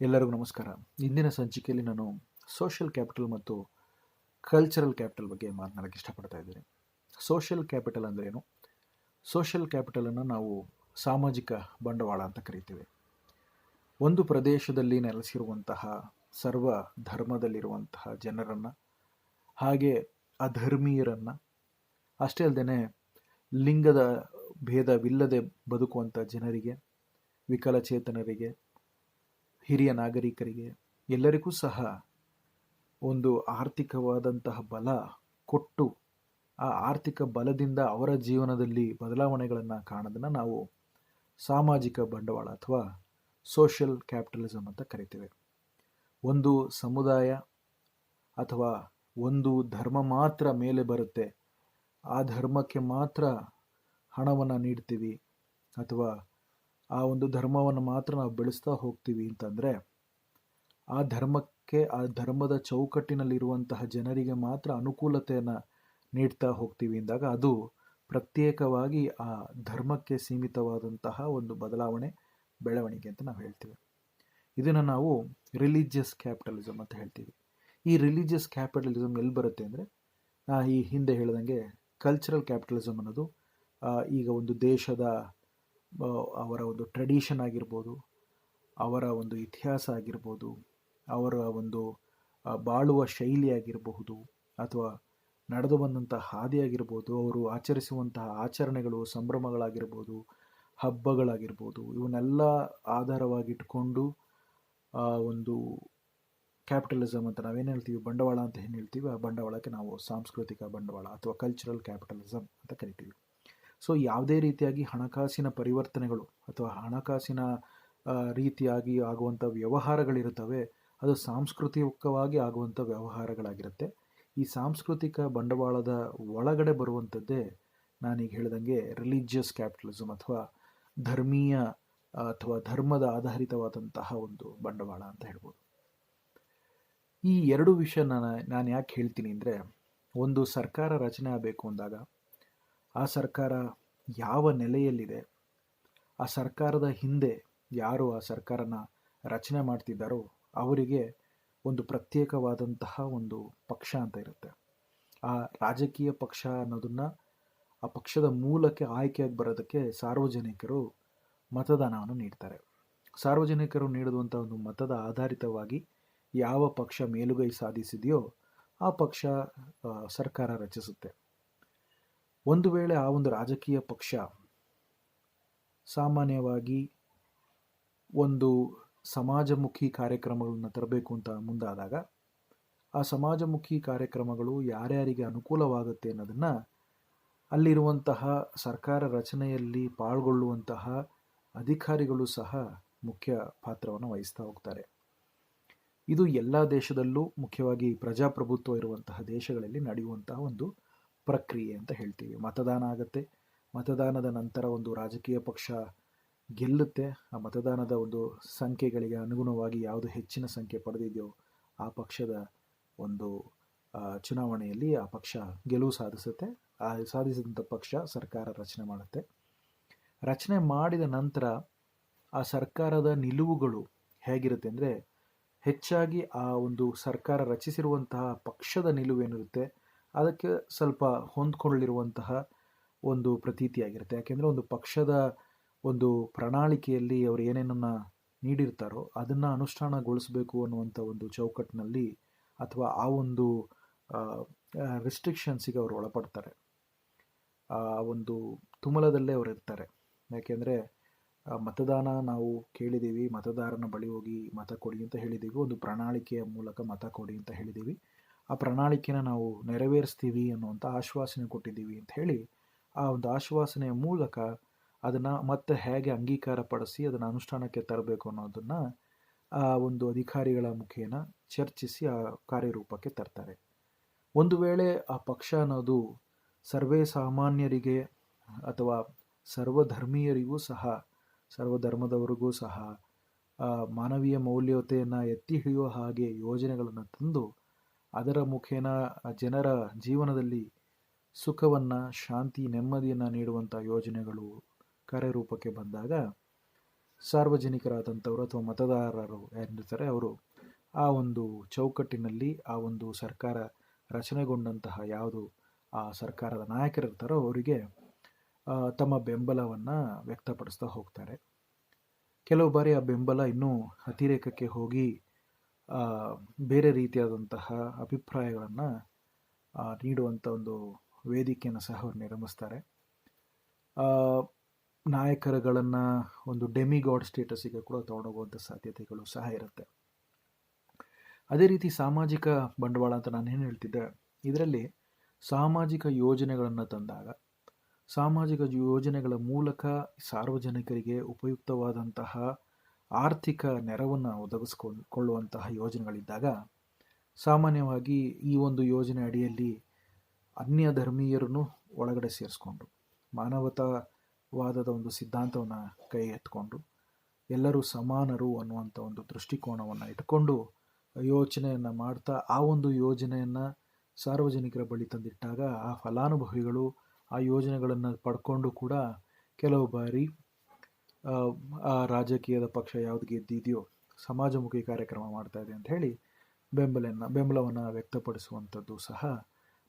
ಎಲ್ಲರಿಗೂ ನಮಸ್ಕಾರ. ಇಂದಿನ ಸಂಚಿಕೆಯಲ್ಲಿ ನಾನು ಸೋಷಿಯಲ್ ಕ್ಯಾಪಿಟಲ್ ಮತ್ತು ಕಲ್ಚರಲ್ ಕ್ಯಾಪಿಟಲ್ ಬಗ್ಗೆ ಮಾತನಾಡೋಕ್ಕೆ ಇಷ್ಟಪಡ್ತಾ ಇದ್ದೀನಿ. ಸೋಷಿಯಲ್ ಕ್ಯಾಪಿಟಲ್ ಅಂದ್ರೇನು ಸೋಷಿಯಲ್ ಕ್ಯಾಪಿಟಲನ್ನು ನಾವು ಸಾಮಾಜಿಕ ಬಂಡವಾಳ ಅಂತ ಕರಿತೀವಿ. ಒಂದು ಪ್ರದೇಶದಲ್ಲಿ ನೆಲೆಸಿರುವಂತಹ, ಸರ್ವ ಧರ್ಮದಲ್ಲಿರುವಂತಹ ಜನರನ್ನು, ಹಾಗೆ ಅಧರ್ಮೀಯರನ್ನು, ಅಷ್ಟೇ ಅಲ್ಲದೆ ಲಿಂಗದ ಭೇದವಿಲ್ಲದೆ ಬದುಕುವಂಥ ಜನರಿಗೆ, ವಿಕಲಚೇತನರಿಗೆ ಹಿರಿಯ ನಾಗರಿಕರಿಗೆ ಎಲ್ಲರಿಗೂ ಸಹ ಒಂದು ಆರ್ಥಿಕವಾದಂತಹ ಬಲ ಕೊಟ್ಟು ಆ ಆರ್ಥಿಕ ಬಲದಿಂದ ಅವರ ಜೀವನದಲ್ಲಿ ಬದಲಾವಣೆಗಳನ್ನು ಕಾಣೋದನ್ನು ನಾವು ಸಾಮಾಜಿಕ ಬಂಡವಾಳ ಅಥವಾ ಸೋಷಿಯಲ್ ಕ್ಯಾಪಿಟಲಿಸಮ್ ಅಂತ ಕರಿತೇವೆ. ಒಂದು ಸಮುದಾಯ ಅಥವಾ ಒಂದು ಧರ್ಮ ಮಾತ್ರ ಮೇಲೆ ಬರುತ್ತೆ. ಆ ಧರ್ಮಕ್ಕೆ ಮಾತ್ರ ಹಣವನ್ನು ನೀಡ್ತೀವಿ ಅಥವಾ ಆ ಒಂದು ಧರ್ಮವನ್ನು ಮಾತ್ರ ನಾವು ಬೆಳೆಸ್ತಾ ಹೋಗ್ತೀವಿ ಅಂತಂದರೆ, ಆ ಧರ್ಮಕ್ಕೆ, ಆ ಧರ್ಮದ ಚೌಕಟ್ಟಿನಲ್ಲಿರುವಂತಹ ಜನರಿಗೆ ಮಾತ್ರ ಅನುಕೂಲತೆಯನ್ನು ನೀಡ್ತಾ ಹೋಗ್ತೀವಿ ಅಂದಾಗ ಅದು ಪ್ರತ್ಯೇಕವಾಗಿ ಆ ಧರ್ಮಕ್ಕೆ ಸೀಮಿತವಾದಂತಹ ಒಂದು ಬದಲಾವಣೆ, ಬೆಳವಣಿಗೆ ಅಂತ ನಾವು ಹೇಳ್ತೀವಿ. ಇದನ್ನು ನಾವು ರಿಲಿಜಿಯಸ್ ಕ್ಯಾಪಿಟಲಿಸಮ್ ಅಂತ ಹೇಳ್ತೀವಿ. ಈ ರಿಲಿಜಿಯಸ್ ಕ್ಯಾಪಿಟಲಿಸಮ್ ಎಲ್ಲಿ ಬರುತ್ತೆ ಅಂದರೆ ಈ ಹಿಂದೆ ಹೇಳಿದಂಗೆ ಕಲ್ಚರಲ್ ಕ್ಯಾಪಿಟಲಿಸಮ್ ಅನ್ನೋದು ಈಗ ಒಂದು ದೇಶದ ಅವರ ಒಂದು ಟ್ರೆಡಿಷನ್ ಆಗಿರ್ಬೋದು, ಅವರ ಒಂದು ಇತಿಹಾಸ ಆಗಿರ್ಬೋದು, ಅವರ ಒಂದು ಬಾಳುವ ಶೈಲಿ ಆಗಿರಬಹುದು ಅಥವಾ ನಡೆದು ಬಂದಂಥ ಹಾದಿ ಆಗಿರ್ಬೋದು, ಅವರು ಆಚರಿಸುವಂತಹ ಆಚರಣೆಗಳು, ಸಂಭ್ರಮಗಳಾಗಿರ್ಬೋದು, ಹಬ್ಬಗಳಾಗಿರ್ಬೋದು, ಇವನ್ನೆಲ್ಲ ಆಧಾರವಾಗಿಟ್ಕೊಂಡು ಒಂದು ಕ್ಯಾಪಿಟಲಿಸಮ್ ಅಂತ ನಾವೇನು ಹೇಳ್ತೀವಿ, ಬಂಡವಾಳ ಅಂತ ಏನು ಹೇಳ್ತೀವಿ, ಆ ಬಂಡವಾಳಕ್ಕೆ ನಾವು ಸಾಂಸ್ಕೃತಿಕ ಬಂಡವಾಳ ಅಥವಾ ಕಲ್ಚರಲ್ ಕ್ಯಾಪಿಟಲಿಸಮ್ ಅಂತ ಕರಿತೀವಿ. ಸೊ ಯಾವುದೇ ರೀತಿಯಾಗಿ ಹಣಕಾಸಿನ ಪರಿವರ್ತನೆಗಳು ಅಥವಾ ಹಣಕಾಸಿನ ರೀತಿಯಾಗಿ ಆಗುವಂಥ ವ್ಯವಹಾರಗಳಿರುತ್ತವೆ, ಅದು ಸಾಂಸ್ಕೃತಿಕವಾಗಿ ಆಗುವಂಥ ವ್ಯವಹಾರಗಳಾಗಿರುತ್ತೆ. ಈ ಸಾಂಸ್ಕೃತಿಕ ಬಂಡವಾಳದ ಒಳಗಡೆ ಬರುವಂಥದ್ದೇ ನಾನೀಗ ಹೇಳ್ದಂಗೆ ರಿಲಿಜಿಯಸ್ ಕ್ಯಾಪಿಟಲಿಸಮ್ ಅಥವಾ ಧರ್ಮೀಯ, ಅಥವಾ ಧರ್ಮದ ಆಧಾರಿತವಾದಂತಹ ಒಂದು ಬಂಡವಾಳ ಅಂತ ಹೇಳ್ಬೋದು. ಈ ಎರಡು ವಿಷಯ ನಾನು ನಾನು ಯಾಕೆ ಹೇಳ್ತೀನಿ ಅಂದರೆ, ಒಂದು ಸರ್ಕಾರ ರಚನೆ ಆಗಬೇಕು ಅಂದಾಗ ಆ ಸರ್ಕಾರ ಯಾವ ನೆಲೆಯಲ್ಲಿದೆ? ಆ ಸರ್ಕಾರದ ಹಿಂದೆ ಯಾರು ಆ ಸರ್ಕಾರನ ರಚನೆ ಮಾಡ್ತಿದ್ದಾರೋ ಅವರಿಗೆ ಒಂದು ಪ್ರತ್ಯೇಕವಾದಂತಹ ಒಂದು ಪಕ್ಷ ಅಂತ ಇರುತ್ತೆ. ಆ ರಾಜಕೀಯ ಪಕ್ಷ ಅನ್ನೋದನ್ನು ಆ ಪಕ್ಷದ ಮೂಲಕ್ಕೆ ಆಯ್ಕೆಯಾಗಿ ಬರೋದಕ್ಕೆ ಸಾರ್ವಜನಿಕರು ಮತದಾನವನ್ನು ನೀಡ್ತಾರೆ. ಸಾರ್ವಜನಿಕರು ನೀಡುವಂಥ ಒಂದು ಮತದ ಆಧಾರಿತವಾಗಿ ಯಾವ ಪಕ್ಷ ಮೇಲುಗೈ ಸಾಧಿಸಿದೆಯೋ ಆ ಪಕ್ಷ ಸರ್ಕಾರ ರಚಿಸುತ್ತೆ. ಒಂದು ವೇಳೆ ಆ ಒಂದು ರಾಜಕೀಯ ಪಕ್ಷ ಸಾಮಾನ್ಯವಾಗಿ ಒಂದು ಸಮಾಜಮುಖಿ ಕಾರ್ಯಕ್ರಮಗಳನ್ನು ತರಬೇಕು ಅಂತ ಮುಂದಾದಾಗ, ಆ ಸಮಾಜಮುಖಿ ಕಾರ್ಯಕ್ರಮಗಳು ಯಾರ್ಯಾರಿಗೆ ಅನುಕೂಲವಾಗುತ್ತೆ ಅನ್ನೋದನ್ನು ಅಲ್ಲಿರುವಂತಹ ಸರ್ಕಾರ ರಚನೆಯಲ್ಲಿ ಪಾಲ್ಗೊಳ್ಳುವಂತಹ ಅಧಿಕಾರಿಗಳು ಸಹ ಮುಖ್ಯ ಪಾತ್ರವನ್ನು ವಹಿಸ್ತಾ ಹೋಗ್ತಾರೆ. ಇದು ಎಲ್ಲ ದೇಶದಲ್ಲೂ ಮುಖ್ಯವಾಗಿ ಪ್ರಜಾಪ್ರಭುತ್ವ ಇರುವಂತಹ ದೇಶಗಳಲ್ಲಿ ನಡೆಯುವಂತಹ ಒಂದು ಪ್ರಕ್ರಿಯೆ ಅಂತ ಹೇಳ್ತೀವಿ. ಮತದಾನ ಆಗುತ್ತೆ. ಮತದಾನದ ನಂತರ ಒಂದು ರಾಜಕೀಯ ಪಕ್ಷ ಗೆಲ್ಲುತ್ತೆ. ಆ ಮತದಾನದ ಒಂದು ಸಂಖ್ಯೆಗಳಿಗೆ ಅನುಗುಣವಾಗಿ ಯಾವುದು ಹೆಚ್ಚಿನ ಸಂಖ್ಯೆ ಪಡೆದಿದೆಯೋ ಆ ಪಕ್ಷದ ಒಂದು ಚುನಾವಣೆಯಲ್ಲಿ ಆ ಪಕ್ಷ ಗೆಲುವು ಸಾಧಿಸುತ್ತೆ. ಆ ಸಾಧಿಸಿದಂಥ ಪಕ್ಷ ಸರ್ಕಾರ ರಚನೆ ಮಾಡುತ್ತೆ. ರಚನೆ ಮಾಡಿದ ನಂತರ ಆ ಸರ್ಕಾರದ ನಿಲುವುಗಳು ಹೇಗಿರುತ್ತೆ ಅಂದರೆ ಹೆಚ್ಚಾಗಿ ಆ ಒಂದು ಸರ್ಕಾರ ರಚಿಸಿರುವಂತಹ ಪಕ್ಷದ ನಿಲುವೇನಿರುತ್ತೆ ಅದಕ್ಕೆ ಸ್ವಲ್ಪ ಹೊಂದ್ಕೊಳ್ಳಿರುವಂತಹ ಒಂದು ಪ್ರತೀತಿಯಾಗಿರುತ್ತೆ. ಯಾಕೆಂದರೆ ಒಂದು ಪಕ್ಷದ ಒಂದು ಪ್ರಣಾಳಿಕೆಯಲ್ಲಿ ಅವರು ಏನೇನನ್ನು ನೀಡಿರ್ತಾರೋ ಅದನ್ನು ಅನುಷ್ಠಾನಗೊಳಿಸಬೇಕು ಅನ್ನುವಂಥ ಒಂದು ಚೌಕಟ್ಟಿನಲ್ಲಿ ಅಥವಾ ಆ ಒಂದು ರಿಸ್ಟ್ರಿಕ್ಷನ್ಸಿಗೆ ಅವರು ಒಳಪಡ್ತಾರೆ. ಆ ಒಂದು ತುಮಲದಲ್ಲೇ ಅವರು ಇರ್ತಾರೆ. ಯಾಕೆಂದರೆ ಮತದಾನ ನಾವು ಕೇಳಿದ್ದೀವಿ, ಮತದಾರನ ಬಳಿ ಹೋಗಿ ಮತ ಕೊಡಿ ಅಂತ ಹೇಳಿದ್ದೀವಿ, ಒಂದು ಪ್ರಣಾಳಿಕೆಯ ಮೂಲಕ ಮತ ಕೊಡಿ ಅಂತ ಹೇಳಿದ್ದೀವಿ. ಆ ಪ್ರಣಾಳಿಕೆನ ನಾವು ನೆರವೇರಿಸ್ತೀವಿ ಅನ್ನುವಂಥ ಆಶ್ವಾಸನೆ ಕೊಟ್ಟಿದ್ದೀವಿ ಅಂತ ಹೇಳಿ ಆ ಒಂದು ಆಶ್ವಾಸನೆಯ ಮೂಲಕ ಅದನ್ನು ಮತ್ತೆ ಹೇಗೆ ಅಂಗೀಕಾರ ಪಡಿಸಿ ಅದನ್ನು ಅನುಷ್ಠಾನಕ್ಕೆ ತರಬೇಕು ಅನ್ನೋದನ್ನು ಆ ಒಂದು ಅಧಿಕಾರಿಗಳ ಮುಖೇನ ಚರ್ಚಿಸಿ ಆ ಕಾರ್ಯರೂಪಕ್ಕೆ ತರ್ತಾರೆ. ಒಂದು ವೇಳೆ ಆ ಪಕ್ಷ ಅನ್ನೋದು ಸರ್ವೇ ಸಾಮಾನ್ಯರಿಗೆ ಅಥವಾ ಸರ್ವಧರ್ಮೀಯರಿಗೂ ಸಹ, ಸರ್ವಧರ್ಮದವರಿಗೂ ಸಹ ಮಾನವೀಯ ಮೌಲ್ಯತೆಯನ್ನು ಎತ್ತಿ ಹಿಡಿಯುವ ಹಾಗೆ ಯೋಜನೆಗಳನ್ನು ತಂದು ಅದರ ಮುಖೇನ ಜನರ ಜೀವನದಲ್ಲಿ ಸುಖವನ್ನು, ಶಾಂತಿ, ನೆಮ್ಮದಿಯನ್ನು ನೀಡುವಂಥ ಯೋಜನೆಗಳು ಕಾರ್ಯರೂಪಕ್ಕೆ ಬಂದಾಗ ಸಾರ್ವಜನಿಕರಾದಂಥವರು ಅಥವಾ ಮತದಾರರು ಏನಿರ್ತಾರೆ ಅವರು ಆ ಒಂದು ಚೌಕಟ್ಟಿನಲ್ಲಿ, ಆ ಒಂದು ಸರ್ಕಾರ ರಚನೆಗೊಂಡಂತಹ ಯಾವುದು ಆ ಸರ್ಕಾರದ ನಾಯಕರಿರ್ತಾರೋ ಅವರಿಗೆ ತಮ್ಮ ಬೆಂಬಲವನ್ನು ವ್ಯಕ್ತಪಡಿಸ್ತಾ ಹೋಗ್ತಾರೆ. ಕೆಲವು ಬಾರಿ ಆ ಬೆಂಬಲ ಇನ್ನೂ ಅತಿರೇಕಕ್ಕೆ ಹೋಗಿ ಬೇರೆ ರೀತಿಯಾದಂತಹ ಅಭಿಪ್ರಾಯಗಳನ್ನು ನೀಡುವಂಥ ಒಂದು ವೇದಿಕೆಯನ್ನು ಸಹ ಅವರು ನಿರ್ಮಿಸ್ತಾರೆ. ನಾಯಕರುಗಳನ್ನು ಒಂದು ಡೆಮಿಗಾಡ್ ಸ್ಟೇಟಸ್ಸಿಗೆ ಕೂಡ ತೊಗೊಂಡೋಗುವಂಥ ಸಾಧ್ಯತೆಗಳು ಸಹ ಇರುತ್ತೆ. ಅದೇ ರೀತಿ ಸಾಮಾಜಿಕ ಬಂಡವಾಳ ಅಂತ ನಾನು ಏನು ಹೇಳ್ತಿದ್ದೆ, ಇದರಲ್ಲಿ ಸಾಮಾಜಿಕ ಯೋಜನೆಗಳನ್ನು ತಂದಾಗ, ಸಾಮಾಜಿಕ ಯೋಜನೆಗಳ ಮೂಲಕ ಸಾರ್ವಜನಿಕರಿಗೆ ಉಪಯುಕ್ತವಾದಂತಹ ಆರ್ಥಿಕ ನೆರವನ್ನು ಒದಗಿಸ್ಕೊಳ್ಳುವಂತಹ ಯೋಜನೆಗಳಿದ್ದಾಗ ಸಾಮಾನ್ಯವಾಗಿ ಈ ಒಂದು ಯೋಜನೆ ಅಡಿಯಲ್ಲಿ ಅನ್ಯ ಧರ್ಮೀಯರನ್ನು ಒಳಗಡೆ ಸೇರಿಸ್ಕೊಂಡು ಮಾನವತಾವಾದದ ಒಂದು ಸಿದ್ಧಾಂತವನ್ನು ಕೈ ಎತ್ಕೊಂಡು ಎಲ್ಲರೂ ಸಮಾನರು ಅನ್ನುವಂಥ ಒಂದು ದೃಷ್ಟಿಕೋನವನ್ನು ಇಟ್ಕೊಂಡು ಯೋಚನೆಯನ್ನು ಮಾಡ್ತಾ ಆ ಒಂದು ಯೋಜನೆಯನ್ನು ಸಾರ್ವಜನಿಕರ ಬಳಿ ತಂದಿಟ್ಟಾಗ ಆ ಫಲಾನುಭವಿಗಳು ಆ ಯೋಜನೆಗಳನ್ನು ಪಡ್ಕೊಂಡು ಕೂಡ ಕೆಲವು ಬಾರಿ ಆ, ರಾಜಕೀಯದ ಪಕ್ಷ ಯಾವ್ದು ಗೆದ್ದಿದೆಯೋ ಸಮಾಜಮುಖಿ ಕಾರ್ಯಕ್ರಮ ಮಾಡ್ತಾ ಇದೆ ಅಂತ ಹೇಳಿ ಬೆಂಬಲನ್ನು ಬೆಂಬಲವನ್ನು ವ್ಯಕ್ತಪಡಿಸುವಂಥದ್ದು ಸಹ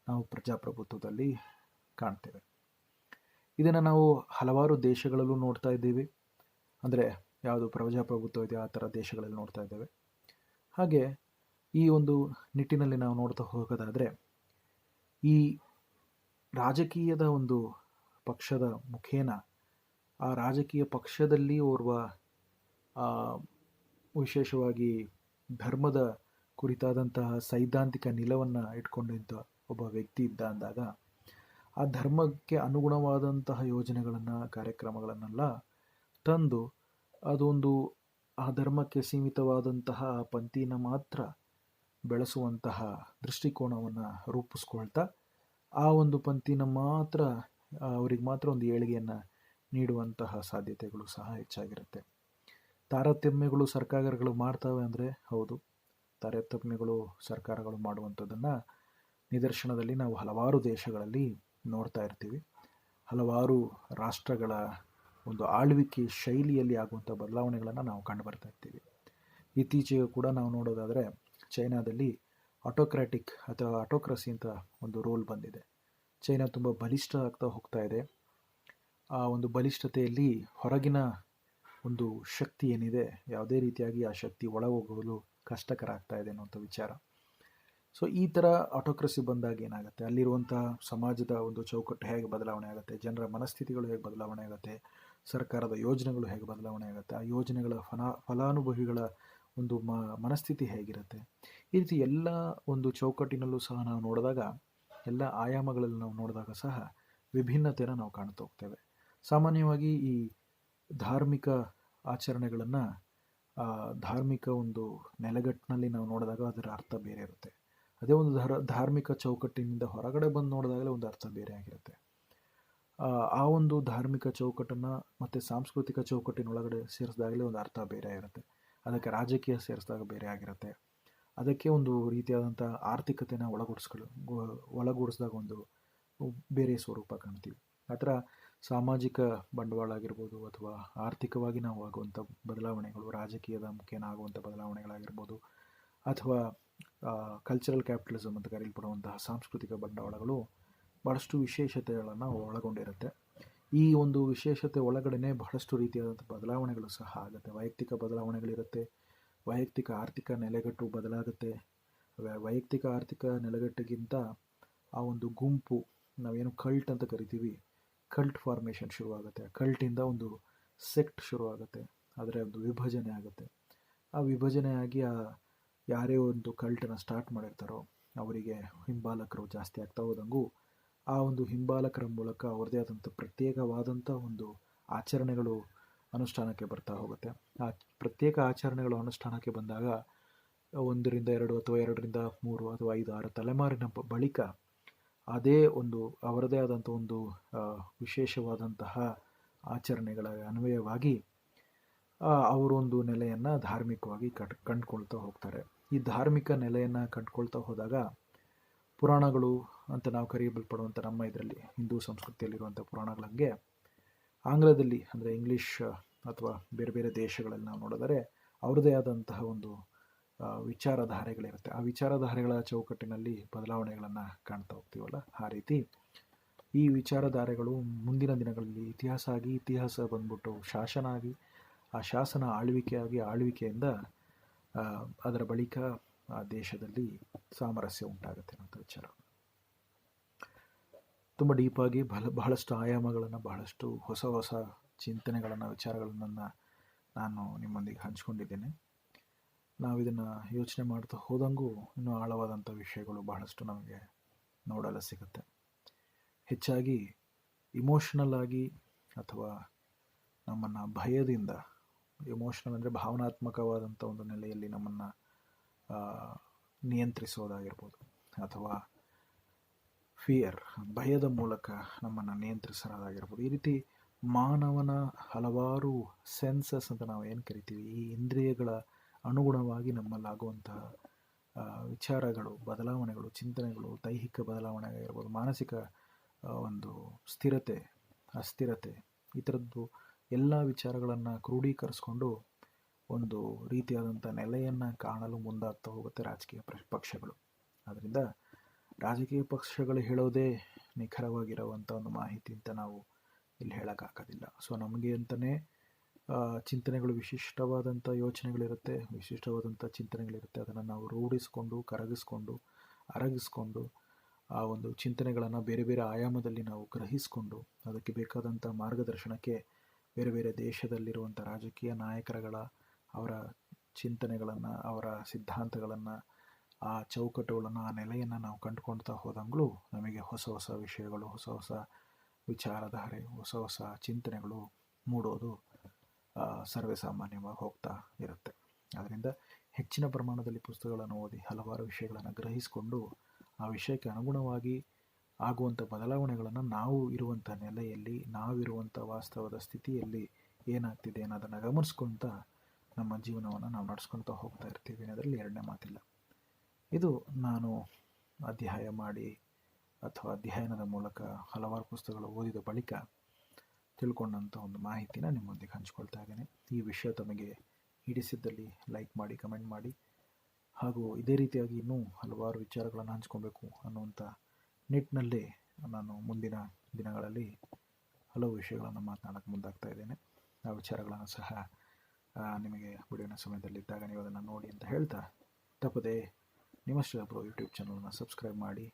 ನಾವು ಪ್ರಜಾಪ್ರಭುತ್ವದಲ್ಲಿ ಕಾಣ್ತೇವೆ. ಇದನ್ನು ನಾವು ಹಲವಾರು ದೇಶಗಳಲ್ಲೂ ನೋಡ್ತಾ ಇದ್ದೀವಿ. ಅಂದರೆ ಯಾವುದು ಪ್ರಜಾಪ್ರಭುತ್ವ ಇದೆ ಆ ಥರ ದೇಶಗಳಲ್ಲಿ ನೋಡ್ತಾ ಇದ್ದೇವೆ. ಹಾಗೆ ಈ ಒಂದು ನಿಟ್ಟಿನಲ್ಲಿ ನಾವು ನೋಡ್ತಾ ಹೋಗೋದಾದರೆ ಈ ರಾಜಕೀಯದ ಒಂದು ಪಕ್ಷದ ಮುಖೇನ ಆ ರಾಜಕೀಯ ಪಕ್ಷದಲ್ಲಿ ಓರ್ವ ವಿಶೇಷವಾಗಿ ಧರ್ಮದ ಕುರಿತಾದಂತಹ ಸೈದ್ಧಾಂತಿಕ ನಿಲವನ್ನು ಇಟ್ಕೊಂಡಿದ್ದ ಒಬ್ಬ ವ್ಯಕ್ತಿ ಇದ್ದ ಅಂದಾಗ ಆ ಧರ್ಮಕ್ಕೆ ಅನುಗುಣವಾದಂತಹ ಯೋಜನೆಗಳನ್ನು, ಕಾರ್ಯಕ್ರಮಗಳನ್ನೆಲ್ಲ ತಂದು ಅದೊಂದು, ಆ ಧರ್ಮಕ್ಕೆ ಸೀಮಿತವಾದಂತಹ ಪಂಥಿನ ಮಾತ್ರ ಬೆಳೆಸುವಂತಹ ದೃಷ್ಟಿಕೋನವನ್ನು ರೂಪಿಸ್ಕೊಳ್ತಾ, ಆ ಒಂದು ಪಂಥಿನ ಮಾತ್ರ ಅವ್ರಿಗೆ ಮಾತ್ರ ಒಂದು ಏಳಿಗೆಯನ್ನು ನೀಡುವಂತಹ ಸಾಧ್ಯತೆಗಳು ಸಹ ಹೆಚ್ಚಾಗಿರುತ್ತೆ. ತಾರತಮ್ಯಗಳು ಸರ್ಕಾರಗಳು ಮಾಡ್ತವೆ ಅಂದರೆ ಹೌದು. ತಾರತಮ್ಯಗಳು ಸರ್ಕಾರಗಳು ಮಾಡುವಂಥದ್ದನ್ನು ನಿದರ್ಶನದಲ್ಲಿ ನಾವು ಹಲವಾರು ದೇಶಗಳಲ್ಲಿ ನೋಡ್ತಾ ಇರ್ತೀವಿ. ಹಲವಾರು ರಾಷ್ಟ್ರಗಳ ಒಂದು ಆಳ್ವಿಕೆ ಶೈಲಿಯಲ್ಲಿ ಆಗುವಂಥ ಬದಲಾವಣೆಗಳನ್ನು ನಾವು ಕಂಡುಬರ್ತಾ ಇರ್ತೀವಿ. ಇತ್ತೀಚೆಗೆ ಕೂಡ ನಾವು ನೋಡೋದಾದರೆ ಚೈನಾದಲ್ಲಿ ಆಟೋಕ್ರಾಟಿಕ್ ಅಥವಾ ಆಟೋಕ್ರಸಿ ಅಂತ ಒಂದು ರೋಲ್ ಬಂದಿದೆ. ಚೈನಾ ತುಂಬ ಬಲಿಷ್ಠ ಆಗ್ತಾ ಹೋಗ್ತಾ ಇದೆ. ಆ ಒಂದು ಬಲಿಷ್ಠತೆಯಲ್ಲಿ ಹೊರಗಿನ ಒಂದು ಶಕ್ತಿ ಏನಿದೆ, ಯಾವುದೇ ರೀತಿಯಾಗಿ ಆ ಶಕ್ತಿ ಒಳ ಹೋಗಲು ಕಷ್ಟಕರ ಆಗ್ತಾ ಇದೆ ಅನ್ನುವಂಥ ವಿಚಾರ. ಸೊ ಈ ಥರ ಆಟೋಕ್ರಸಿ ಬಂದಾಗ ಏನಾಗುತ್ತೆ? ಅಲ್ಲಿರುವಂಥ ಸಮಾಜದ ಒಂದು ಚೌಕಟ್ಟು ಹೇಗೆ ಬದಲಾವಣೆ ಆಗುತ್ತೆ? ಜನರ ಮನಸ್ಥಿತಿಗಳು ಹೇಗೆ ಬದಲಾವಣೆ ಆಗುತ್ತೆ? ಸರ್ಕಾರದ ಯೋಜನೆಗಳು ಹೇಗೆ ಬದಲಾವಣೆ ಆಗುತ್ತೆ? ಆ ಯೋಜನೆಗಳ ಫಲ, ಫಲಾನುಭವಿಗಳ ಒಂದು ಮ, ಮನಸ್ಥಿತಿ ಹೇಗಿರುತ್ತೆ? ಈ ರೀತಿ ಎಲ್ಲ ಒಂದು ಚೌಕಟ್ಟಿನಲ್ಲೂ ಸಹ ನಾವು ನೋಡಿದಾಗ, ಎಲ್ಲ ಆಯಾಮಗಳಲ್ಲಿ ನಾವು ನೋಡಿದಾಗ ಸಹ ವಿಭಿನ್ನತೆಯನ್ನು ನಾವು ಕಾಣ್ತಾ ಹೋಗ್ತೇವೆ. ಸಾಮಾನ್ಯವಾಗಿ ಈ ಧಾರ್ಮಿಕ ಆಚರಣೆಗಳನ್ನು ಧಾರ್ಮಿಕ ಒಂದು ನೆಲೆಗಟ್ಟಿನಲ್ಲಿ ನಾವು ನೋಡಿದಾಗ ಅದರ ಅರ್ಥ ಬೇರೆ ಇರುತ್ತೆ. ಅದೇ ಒಂದು ಧಾರ ಧಾರ್ಮಿಕ ಚೌಕಟ್ಟಿನಿಂದ ಹೊರಗಡೆ ಬಂದು ನೋಡಿದಾಗಲೇ ಒಂದು ಅರ್ಥ ಬೇರೆ ಆಗಿರುತ್ತೆ. ಆ, ಒಂದು ಧಾರ್ಮಿಕ ಚೌಕಟ್ಟನ್ನು ಮತ್ತು ಸಾಂಸ್ಕೃತಿಕ ಚೌಕಟ್ಟಿನೊಳಗಡೆ ಸೇರಿಸಿದಾಗಲೇ ಒಂದು ಅರ್ಥ ಬೇರೆ ಇರುತ್ತೆ ಅದಕ್ಕೆ ರಾಜಕೀಯ ಸೇರಿಸಿದಾಗ ಬೇರೆ ಆಗಿರುತ್ತೆ. ಅದಕ್ಕೆ ಒಂದು ರೀತಿಯಾದಂಥ ಆರ್ಥಿಕತೆನ ಒಳಗೂಡಿಸ್ಕೊಳ್ಳ ಒಳಗೂಡಿಸಿದಾಗ ಒಂದು ಬೇರೆ ಸ್ವರೂಪ ಕಾಣ್ತೀವಿ. ಆ ಥರ ಸಾಮಾಜಿಕ ಬಂಡವಾಳ ಆಗಿರ್ಬೋದು ಅಥವಾ ಆರ್ಥಿಕವಾಗಿ ನಾವು ಆಗುವಂಥ ಬದಲಾವಣೆಗಳು, ರಾಜಕೀಯದ ಮುಖೇನ ಆಗುವಂಥ ಬದಲಾವಣೆಗಳಾಗಿರ್ಬೋದು ಅಥವಾ ಕಲ್ಚರಲ್ ಕ್ಯಾಪಿಟಲಿಸಮ್ ಅಂತ ಕರೆಯಲ್ಪಡುವಂತಹ ಸಾಂಸ್ಕೃತಿಕ ಬಂಡವಾಳಗಳು ಬಹಳಷ್ಟು ವಿಶೇಷತೆಗಳನ್ನು ಒಳಗೊಂಡಿರುತ್ತೆ. ಈ ಒಂದು ವಿಶೇಷತೆ ಒಳಗಡೆನೆ ಬಹಳಷ್ಟು ರೀತಿಯಾದಂಥ ಬದಲಾವಣೆಗಳು ಸಹ ಆಗುತ್ತೆ. ವೈಯಕ್ತಿಕ ಬದಲಾವಣೆಗಳಿರುತ್ತೆ, ವೈಯಕ್ತಿಕ ಆರ್ಥಿಕ ನೆಲೆಗಟ್ಟು ಬದಲಾಗುತ್ತೆ. ವೈಯಕ್ತಿಕ ಆರ್ಥಿಕ ನೆಲೆಗಟ್ಟಿಗಿಂತ ಆ ಒಂದು ಗುಂಪು ನಾವೇನು ಕಲ್ಟ್ ಅಂತ ಕರಿತೀವಿ ಕಲ್ಟ್ ಫಾರ್ಮೇಷನ್ ಶುರುವಾಗುತ್ತೆ. ಕಲ್ಟಿಂದ ಒಂದು ಸೆಕ್ಟ್ ಶುರುವಾಗುತ್ತೆ. ಆದರೆ ಒಂದು ವಿಭಜನೆ ಆಗುತ್ತೆ. ಆ ವಿಭಜನೆ ಆಗಿ ಆ ಯಾರೇ ಒಂದು ಕಲ್ಟನ್ನು ಸ್ಟಾರ್ಟ್ ಮಾಡಿರ್ತಾರೋ, ಅವರಿಗೆ ಹಿಂಬಾಲಕರು ಜಾಸ್ತಿ ಆಗ್ತಾ ಹೋದಂಗೂ, ಆ ಒಂದು ಹಿಂಬಾಲಕರ ಮೂಲಕ ಅವ್ರದ್ದೇ ಆದಂಥ ಪ್ರತ್ಯೇಕವಾದಂಥ ಒಂದು ಆಚರಣೆಗಳು ಅನುಷ್ಠಾನಕ್ಕೆ ಬರ್ತಾ ಹೋಗುತ್ತೆ. ಆ ಪ್ರತ್ಯೇಕ ಆಚರಣೆಗಳು ಅನುಷ್ಠಾನಕ್ಕೆ ಬಂದಾಗ ಒಂದರಿಂದ ಎರಡು ಅಥವಾ ಎರಡರಿಂದ ಮೂರು ಅಥವಾ ಐದು, ಆರು ತಲೆಮಾರಿನ ಬಳಿಕ ಅದೇ ಒಂದು, ಅವರದೇ ಆದಂಥ ಒಂದು ವಿಶೇಷವಾದಂತಹ ಆಚರಣೆಗಳ ಅನ್ವಯವಾಗಿ ಅವರೊಂದು ನೆಲೆಯನ್ನು ಧಾರ್ಮಿಕವಾಗಿ ಕಟ್, ಕಂಡುಕೊಳ್ತಾ ಹೋಗ್ತಾರೆ. ಈ ಧಾರ್ಮಿಕ ನೆಲೆಯನ್ನು ಕಂಡುಕೊಳ್ತಾ ಹೋದಾಗ, ಪುರಾಣಗಳು ಅಂತ ನಾವು ಕರೆಯಲ್ಪಡುವಂಥ ನಮ್ಮ ಇದರಲ್ಲಿ, ಹಿಂದೂ ಸಂಸ್ಕೃತಿಯಲ್ಲಿರುವಂಥ ಪುರಾಣಗಳಂಗೆ ಆಂಗ್ಲದಲ್ಲಿ ಅಂದರೆ ಇಂಗ್ಲೀಷ್ ಅಥವಾ ಬೇರೆ ಬೇರೆ ದೇಶಗಳಲ್ಲಿ ನಾವು ನೋಡಿದರೆ ಅವ್ರದ್ದೇ ಆದಂತಹ ಒಂದು ವಿಚಾರಧಾರೆಗಳಿರುತ್ತೆ. ಆ ವಿಚಾರಧಾರೆಗಳ ಚೌಕಟ್ಟಿನಲ್ಲಿ ಬದಲಾವಣೆಗಳನ್ನು ಕಾಣ್ತಾ ಹೋಗ್ತೀವಲ್ಲ? ಆ ರೀತಿ ಈ ವಿಚಾರಧಾರೆಗಳು ಮುಂದಿನ ದಿನಗಳಲ್ಲಿ ಇತಿಹಾಸ ಆಗಿ, ಇತಿಹಾಸ ಬಂದ್ಬಿಟ್ಟು ಶಾಸನ ಆಗಿ, ಆ ಶಾಸನ ಆಳ್ವಿಕೆಯಾಗಿ, ಆಳ್ವಿಕೆಯಿಂದ ಅದರ ಬಳಿಕ ಆ ದೇಶದಲ್ಲಿ ಸಾಮರಸ್ಯ ಉಂಟಾಗುತ್ತೆ ಅನ್ನೋಂಥ ವಿಚಾರ. ತುಂಬ ಡೀಪಾಗಿ ಬಹಳ, ಬಹಳಷ್ಟು ಆಯಾಮಗಳನ್ನು, ಬಹಳಷ್ಟು ಹೊಸ ಹೊಸ ಚಿಂತನೆಗಳನ್ನು, ವಿಚಾರಗಳನ್ನು ನಾನು ನಿಮ್ಮೊಂದಿಗೆ ಹಂಚ್ಕೊಂಡಿದ್ದೇನೆ. ನಾವು ಇದನ್ನು ಯೋಚನೆ ಮಾಡ್ತಾ ಹೋದಂಗೂ ಇನ್ನೂ ಆಳವಾದಂಥ ವಿಷಯಗಳು ಬಹಳಷ್ಟು ನಮಗೆ ನೋಡಲು ಸಿಗುತ್ತೆ. ಹೆಚ್ಚಾಗಿ ಇಮೋಷ್ನಲ್ ಆಗಿ ಅಥವಾ ನಮ್ಮನ್ನು ಭಯದಿಂದ ಇಮೋಷ್ನಲ್ ಅಂದರೆ ಭಾವನಾತ್ಮಕವಾದಂಥ ಒಂದು ನೆಲೆಯಲ್ಲಿ ನಮ್ಮನ್ನು ನಿಯಂತ್ರಿಸೋದಾಗಿರ್ಬೋದು. ಅಥವಾ ಫಿಯರ್ ಭಯದ ಮೂಲಕ ನಮ್ಮನ್ನು ನಿಯಂತ್ರಿಸೋದಾಗಿರ್ಬೋದು. ಈ ರೀತಿ ಮಾನವನ ಹಲವಾರು ಸೆನ್ಸಸ್ ಅಂತ ನಾವು ಏನು ಕರಿತೀವಿ? ಈ ಇಂದ್ರಿಯಗಳ ಅನುಗುಣವಾಗಿ ನಮ್ಮಲ್ಲಾಗುವಂತಹ ವಿಚಾರಗಳು, ಬದಲಾವಣೆಗಳು, ಚಿಂತನೆಗಳು, ದೈಹಿಕ ಬದಲಾವಣೆ ಆಗಿರ್ಬೋದು ಮಾನಸಿಕ ಒಂದು ಸ್ಥಿರತೆ, ಅಸ್ಥಿರತೆ, ಈ ಥರದ್ದು ಎಲ್ಲ ವಿಚಾರಗಳನ್ನು ಕ್ರೋಢೀಕರಿಸ್ಕೊಂಡು ಒಂದು ರೀತಿಯಾದಂಥ ನೆಲೆಯನ್ನು ಕಾಣಲು ಮುಂದಾಗ್ತಾ ಹೋಗುತ್ತೆ ರಾಜಕೀಯ ಪಕ್ಷಗಳು. ಆದ್ದರಿಂದ ರಾಜಕೀಯ ಪಕ್ಷಗಳು ಹೇಳೋದೇ ನಿಖರವಾಗಿರುವಂಥ ಒಂದು ಮಾಹಿತಿ ಅಂತ ನಾವು ಇಲ್ಲಿ ಹೇಳೋಕ್ಕಾಗೋದಿಲ್ಲ. ಸೊ ನಮಗೆ ಅಂತಲೇ ಚಿಂತನೆಗಳು ವಿಶಿಷ್ಟವಾದಂಥ ಯೋಚನೆಗಳಿರುತ್ತೆ, ವಿಶಿಷ್ಟವಾದಂಥ ಚಿಂತನೆಗಳಿರುತ್ತೆ. ಅದನ್ನು ನಾವು ರೂಢಿಸ್ಕೊಂಡು, ಕರಗಿಸ್ಕೊಂಡು, ಅರಗಿಸ್ಕೊಂಡು, ಆ ಒಂದು ಚಿಂತನೆಗಳನ್ನು ಬೇರೆ ಬೇರೆ ಆಯಾಮದಲ್ಲಿ ನಾವು ಗ್ರಹಿಸಿಕೊಂಡು, ಅದಕ್ಕೆ ಬೇಕಾದಂಥ ಮಾರ್ಗದರ್ಶನಕ್ಕೆ ಬೇರೆ ಬೇರೆ ದೇಶದಲ್ಲಿರುವಂಥ ರಾಜಕೀಯ ನಾಯಕರುಗಳ ಅವರ ಚಿಂತನೆಗಳನ್ನು, ಅವರ ಸಿದ್ಧಾಂತಗಳನ್ನು, ಆ ಚೌಕಟ್ಟುಗಳನ್ನು, ಆ ನೆಲೆಯನ್ನು ನಾವು ಕಂಡುಕೊಳ್ತಾ ಹೋದಂಗಳು ನಮಗೆ ಹೊಸ ಹೊಸ ವಿಷಯಗಳು, ಹೊಸ ಹೊಸ ವಿಚಾರಧಾರೆ, ಹೊಸ ಹೊಸ ಚಿಂತನೆಗಳು ಮೂಡೋದು ಆ, ಸರ್ವೇ ಸಾಮಾನ್ಯವಾಗಿ ಹೋಗ್ತಾ ಇರುತ್ತೆ. ಅದರಿಂದ ಹೆಚ್ಚಿನ ಪ್ರಮಾಣದಲ್ಲಿ ಪುಸ್ತಕಗಳನ್ನು ಓದಿ ಹಲವಾರು ವಿಷಯಗಳನ್ನು ಗ್ರಹಿಸಿಕೊಂಡು ಆ ವಿಷಯಕ್ಕೆ ಅನುಗುಣವಾಗಿ ಆಗುವಂಥ ಬದಲಾವಣೆಗಳನ್ನು ನಾವು ಇರುವಂಥ ನೆಲೆಯಲ್ಲಿ ನಾವಿರುವಂಥ ವಾಸ್ತವದ ಸ್ಥಿತಿಯಲ್ಲಿ ಏನಾಗ್ತಿದೆ ಅನ್ನೋದನ್ನು ಗಮನಿಸ್ಕೊಂತ ನಮ್ಮ ಜೀವನವನ್ನು ನಾವು ನಡೆಸ್ಕೊಳ್ತಾ ಹೋಗ್ತಾ ಇರ್ತೀವಿ ಅನ್ನೋದ್ರಲ್ಲಿ ಎರಡನೇ ಮಾತಿಲ್ಲ. ಇದು ನಾನು ಅಧ್ಯಾಯ ಮಾಡಿ ಅಥವಾ ಅಧ್ಯಯನದ ಮೂಲಕ ಹಲವಾರು ಪುಸ್ತಕಗಳು ಓದಿದ ಬಳಿಕ ತಿಳ್ಕೊಂಡಂಥ ಒಂದು ಮಾಹಿತಿನ ನಿಮ್ಮೊಂದಿಗೆ ಹಂಚಿಕೊಳ್ತಾ ಇದ್ದೇನೆ. ಈ ವಿಷಯ ತಮಗೆ ಹಿಡಿಸಿದ್ದಲ್ಲಿ ಲೈಕ್ ಮಾಡಿ ಕಮೆಂಟ್ ಮಾಡಿ, ಹಾಗೂ ಇದೇ ರೀತಿಯಾಗಿ ಇನ್ನೂ ಹಲವಾರು ವಿಚಾರಗಳನ್ನು ಹಂಚ್ಕೊಬೇಕು ಅನ್ನುವಂಥ ನಿಟ್ಟಿನಲ್ಲಿ ನಾನು ಮುಂದಿನ ದಿನಗಳಲ್ಲಿ ಹಲವು ವಿಷಯಗಳನ್ನು ಮಾತನಾಡೋಕ್ಕೆ ಮುಂದಾಗ್ತಾ ಇದ್ದೇನೆ. ಆ ವಿಚಾರಗಳನ್ನು ಸಹ ನಿಮಗೆ ಬಿಡುವಿನ ಸಮಯದಲ್ಲಿದ್ದಾಗ ನೀವು ಅದನ್ನು ನೋಡಿ ಅಂತ ಹೇಳ್ತಾ, ತಪ್ಪದೆ ನಿಮ್ಮಷ್ಟು ಒಬ್ಬರು ಯೂಟ್ಯೂಬ್ ಚಾನಲನ್ನು ಸಬ್ಸ್ಕ್ರೈಬ್ ಮಾಡಿ,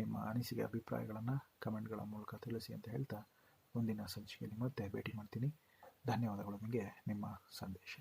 ನಿಮ್ಮ ಅನಿಸಿಕೆ, ಅಭಿಪ್ರಾಯಗಳನ್ನು ಕಮೆಂಟ್ಗಳ ಮೂಲಕ ತಿಳಿಸಿ ಅಂತ ಹೇಳ್ತಾ ಮುಂದಿನ ಸಂಚಿಕೆಯಲ್ಲಿ ಮತ್ತೆ ಭೇಟಿ ಮಾಡ್ತೀನಿ. ಧನ್ಯವಾದಗಳು. ನಿಮಗೆ ನಿಮ್ಮ ಸಂದೇಶ.